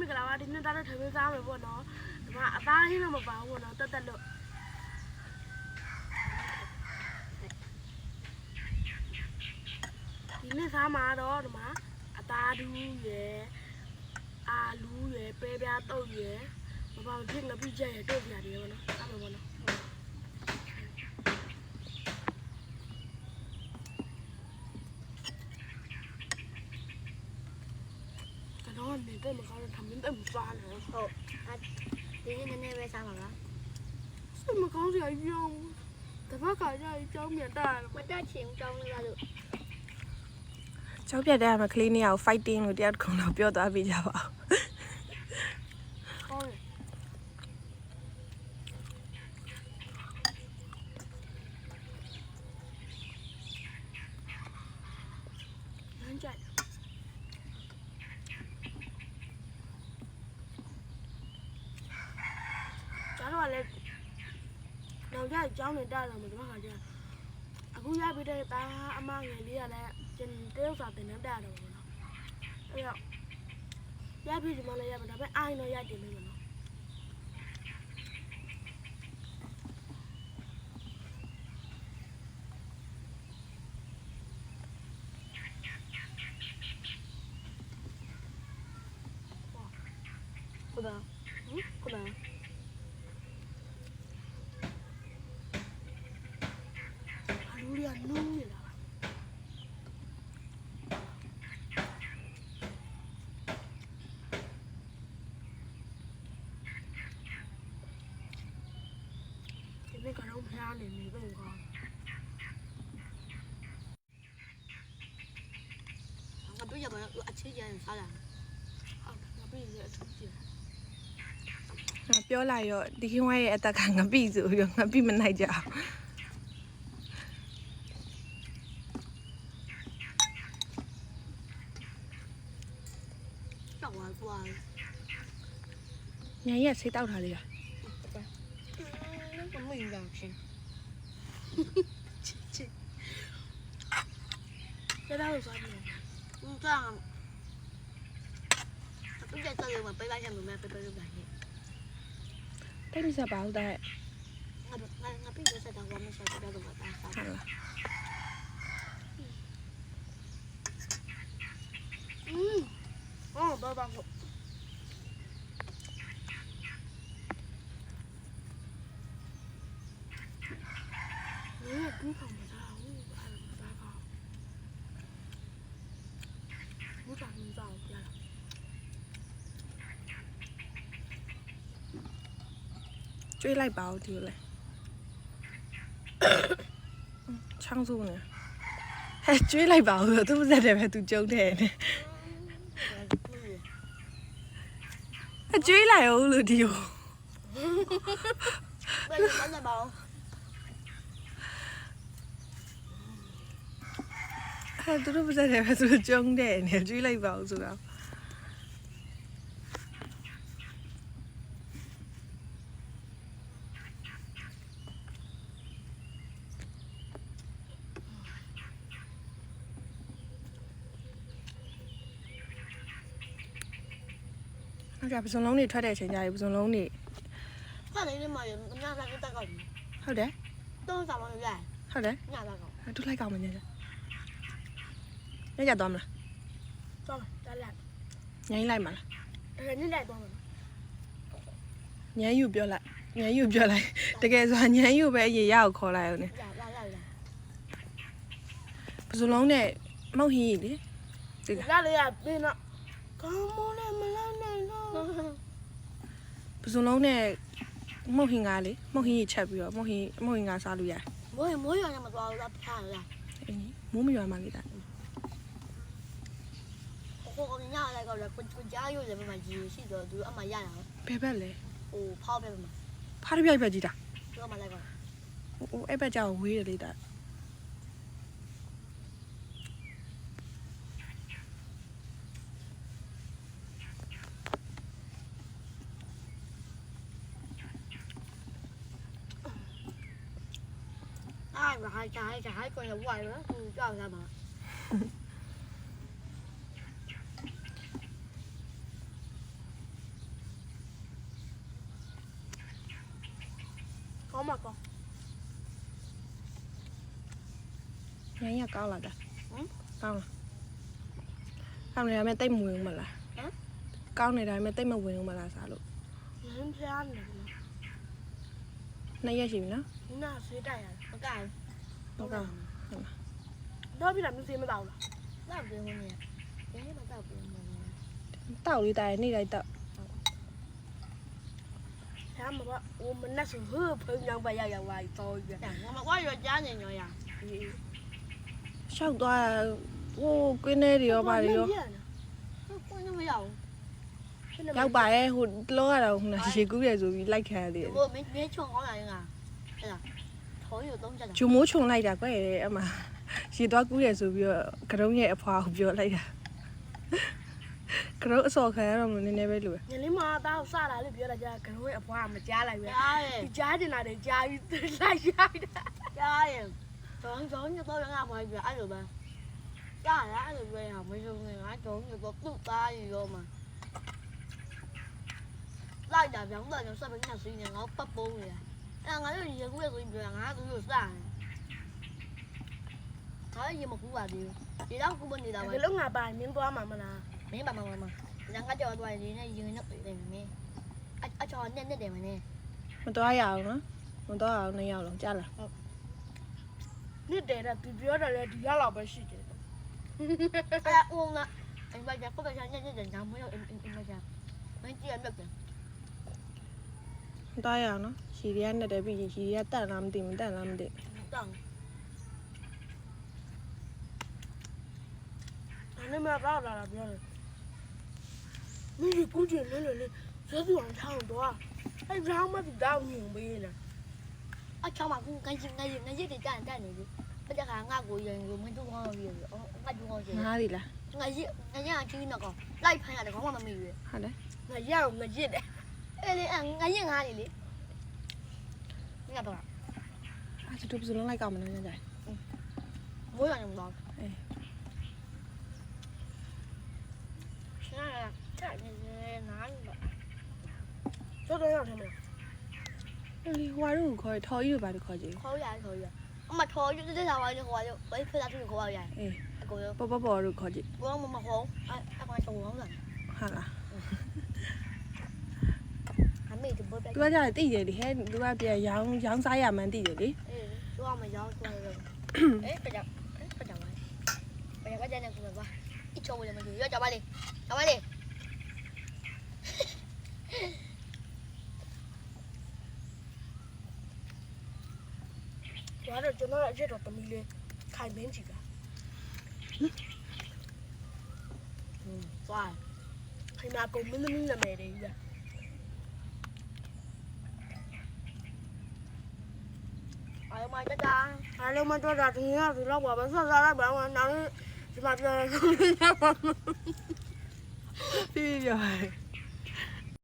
မင်္ဂလာပါဒီနေ့သားတော့ထမင်းစားမယ်ပေါ့နော်ဒီမှာအသားဟင်းတော့မပါဘူးပေါ့နော်တက်တက်လို့ဒီနေ့စားမှာတော့ဒီမှာအသားဒူးရယ်အာလူရယ်ပဲပြားတုပ်ရယ်မပေါင်းချင်းငပိချက်ရယ်တို့ပြရတယ်ပေါ့နော်စားမယ်ပေါ့နော် ကျွန်တော်နေတဲ့မကောင်းတော့ထမင်းတက်မစားနဲ့ဟုတ်အဲဒီနေ့နည်းနည်းပဲစားမှာလားစိတ်မကောင်းစရာကြီးပြောင်းတပတ်ခါကျရင်ကြောင်းမြန်တာတယ်မတက်ချင်ကြောင်းလို့ရလို့ကျောက်ပြတ်တဲ့မှာကလေးနှစ်ယောက် fighting လို့တရားတစ်ခုတော့ပြောသွားပြကြပါဦးကောင်းတယ်လမ်းကြိုက် ကျတော့လည်းနောက်ကျကြောင်းနေတာတော့မတမခါကျအခုရပြီးတဲ့တာအမငယ်လေးကလည်းကျန်တရုတ်စာတင်နေတာတော့ဘောနော်အဲ့တော့ရပြီးဒီမလည်းရမှာဒါပေမဲ့အိုင်းတော့ရတင်နေမှာနော် ဟုတ်ပါဟုတ်ပါ အလူရီကနုံးနေတာပါဒီနေ့ကတော့ဖျားနေနေတော့ကောင်းငါတို့ရပါတော့အချစ်ရရင်စားလာဟုတ်ငါပြည်ရဲ့အထူးကြီးငါပြောလိုက်ရောဒီခင်ဝါရဲ့အသက်ကငပိ ဆိုပြီးတော့ငပိမနိုင်ကြအောင်တော့ဝါကွာညရက်ဆေးတောက်ထားလေးလားမမင်းကောင်ချင်းကျတော့စားနေอืมကြောင်အခုကျတော့မပေးပါချင်ဘူးမပေးပေးလို့ပါဟဲ့တိတ်မစားပါဘူးတဲ့ငါငါငါပြည့်စတဲ့တော့မဆက်တော့တော့မသားစားဟုတ်လား အော်ဘာဘာဟုတ်နေကူးခံမစားဘူးအဲ့ဒါမစားကောင်းမူတာမစားဘူးပြလာကျွေးလိုက်ပါဦးဒီလိုလဲချောင်းစုနေဟဲ့ကျွေးလိုက်ပါဦးဆိုသူမစက်တယ်ပဲသူကြုံတယ်နဲ့ အကျွေးလိုက်အောင်လို့ဒီကိုဘယ်လိုလဲပါ့အဲသူတို့မစက်တယ်ပဲသူကြုံတယ်နဲ့ကျွေးလိုက်ပါဦးဆိုတော့ ဟုတ်ကဲ့ပစုံလုံးတွေထွက်တဲ့အချိန်ကျရင်ပစုံလုံးတွေခါနေနေမှာရညစားတက်ကောက်ဟုတ်တယ်တော့စားမလို့ရဟုတ်တယ်ညစားကောက်အဲတူလိုက်ကောင်းမညညညညသွားမလားသွားမယ်တက်လိုက်ညင်းလိုက်မလားအဲ့ဒါညလိုက်သွားမယ်ညင်းယူပြောလိုက်ညင်းယူပြောလိုက်တကယ်ဆိုညင်းယူပဲအရင်ရအောင်ခေါ်လိုက်အောင် ਨੇ ရလာလာလာပစုံလုံးနဲ့မောက်ဟင်းကြီးလေလာလေရပြင်းတော့ကောင်းမလည်းမလာနိုင်တော့ ပစုံလုံးနဲ့မောက်ဟင်းကားလေမောက်ဟင်းကြီးချက်ပြီးတော့မောက်ဟင်းမောက်ဟင်းကားစားလို့ရတယ်မိုးမိုးရရမသွားဘူးလားဖားလားအင်းမိုးမရွာမှလေတာဟိုကညလိုက်ကောက်လဲကိုကြားရုပ်လည်းမမှကြီးရှိတော့သူအမှရတာဘယ်ဘက်လဲဟိုဖောက်ပဲမှာဖားတစ်ပြိုက်ပဲကြည့်တာသူအမှလိုက်ကောက်ဟိုအဲ့ဘက်ကြောင်ဝေးတယ်လေတာ hai trái trái coi là quay đó cho ra mà. Có mà con. Nhảy nhà con là được con à. con này là mẹ tay mượn mà là. Con này là mẹ tay mà quyền mà là sao luôn nay giờ gì nữa nó suy đại à? Cái à? ဟမ်ကောင်းနေတယ်မဲ့တိတ်မဝင်ဘူးမလားစားလို့လင်းဖျားနေတယ်နော်နှစ်ရက်ရှိပြီနော်ဒီနာဆွေးတိုက်ရတယ်မကန်ဟုတ်ကောင်းတော့ပြီလားမသိမတော့လားတော့ပြင်းနေတယ်ဒီနေ့မတော့ပြင်းနေတယ်တောက်လေးတာနေ့တိုင်းတောက်ဖျားမှာကအိုးမနဲ့ဆိုဟိုဖုန်းကြောင်ပဲရောက်ရောက်သွားပြီတော့ပြီ။ငါမကွာရကြားနေညောရရှောက်သွားတာဟိုကွင်းထဲတွေရောပါတွေရော။ကိုနေမရဘူးရောက်ပါရဲ့ဟိုတလောကတော့ဟိုရေကူးရဆိုပြီးလိုက်ခံရသေးတယ်။ကိုမင်းမင်းချုံကောင်းလာရင်ကအဲ့ဒါ ထော်ရတော့ကြတာဂျုံမိုးခြုံလိုက်တာကွယ်အမရေသွားကူးရဆိုပြီးတော့ကရုံးရဲ့အဖွာကိုပြောလိုက်တာကရုံးအစော်ခံရတော့မနည်းနည်းပဲလို့ညလေးမသားကိုစတာလို့ပြောတာကြာကရုံးရဲ့အဖွားကမကြားလိုက်ပဲ။ကြားရဲ့ဒီကြားကျင်တာတွေကြားပြီးလိုက်ရိုက်တာကြားရဲ့။ကျောင်းကျောင်းတော့ရငါမပြအဲ့လိုပဲ။ကြားရအဲ့လိုပဲဟာမယုံနေငါကျောင်းတော့သူ့သားရရောမှာ။လိုက်တာပြောင်းတော့ကျွန်တော်စပင်းနဲ့ဆွေးနေငါပတ်ပုံးနေတယ်။ အဲ့ငါတို့ရေကူးရဆိုရင်ပြောငါတို့ကိုစတယ်။ငါရေမကူပါသေးဘူး။ဒီတော့ကူမနေတာပဲဒီလုံးငါပါမင်းသွားမှာမလားမင်းပါမမမငါကကြော်သွားရင်လည်းရင်နဲ့ပြင်နေမယ်အအချောနဲ့နဲ့တယ်မနဲ့မသွားရအောင်နော်မသွားအောင်နှစ်ယောက်လုံးကြားလားနှစ်တယ်တဲ့သူပြောတယ်လေဒီရောက်တော့ပဲရှိတယ်အဲ့ဦးငါအင်ပါကြကိုပဲညာနဲ့တယ်ညာမလို့အင်အင်ပါကြမင်းကြည့်ရမယ် ပြန်မသွားရအောင်နော်ရှီရီကနဲ့တယ်ပြီးရှီရီကတက်လားမသိမတက်လားမသိတောင်းအဲ့နဲ့မတော့လာတာပြောတယ်မင်းဒီကူးကျင်လဲလဲလဲဇောသူအောင်ထောင်းတော့အဲ့ရောင်းမပြီးတော့ညုံပေးနေအချောမှာကူငါရင်ငါရင်ငါရင်တန်တန်နေပြီပကြခါငါကိုရင်ကိုမင်းတို့ကောင်းပြီအော်ငါတို့ကောင်းချင်ငားပြီလားငါရင်ငါရင်အချင်းတော့ကောလိုက်ဖိုင်ရတယ်ကောင်းမှမမိဘူးဟုတ်တယ်ငါရောက်ငါရစ်တယ် အဲ့လေငါညငါလေလေငါတော့အဲ့ဒါတို့ဘယ်လိုလိုက်ကောင်းမလဲညကြိုင်ဘိုးရအောင်တော့အေးရှင်ရတာနေနေနားလို့တော့တော့ရောက်တယ်မလားအဲ့လေဟွာရုံခေါ်ထော်ကြီးလိုပါလို့ခေါ်ကြည့်ခေါ်ရခေါ်ရအမထော်ကြီးတက်တာပါလို့ခေါ်ရဝိုင်းဖက်တာသူခေါ်ရအေးအကိုရောပေါ်ပေါ်ပေါ်လို့ခေါ်ကြည့်ဘောမမခေါ်အဲ့အမ သူကကြာတယ်တိတယ်လေဟဲ့သူကပြန်ရောင်းရောင်းစားရမှန်းတိတယ်လေအေးသူကမရောင်းသွားတော့အေးပကြပကြပါပကြပါကြနေကူပါအချိုးဝင်မကြည့်ရကြပါလေကြပါလေကျွန်တော်ကျွန်တော်အချက်တော့တမီလေးခိုင်မင်းကြီးကဟွန်းသွားခင်ဗျာကုန်မင်းသမီးနာမည်တွေကြီးလား မတော့တာဒီကဒီတော့ပါပဲဆက်စားလိုက်ပါဦးနော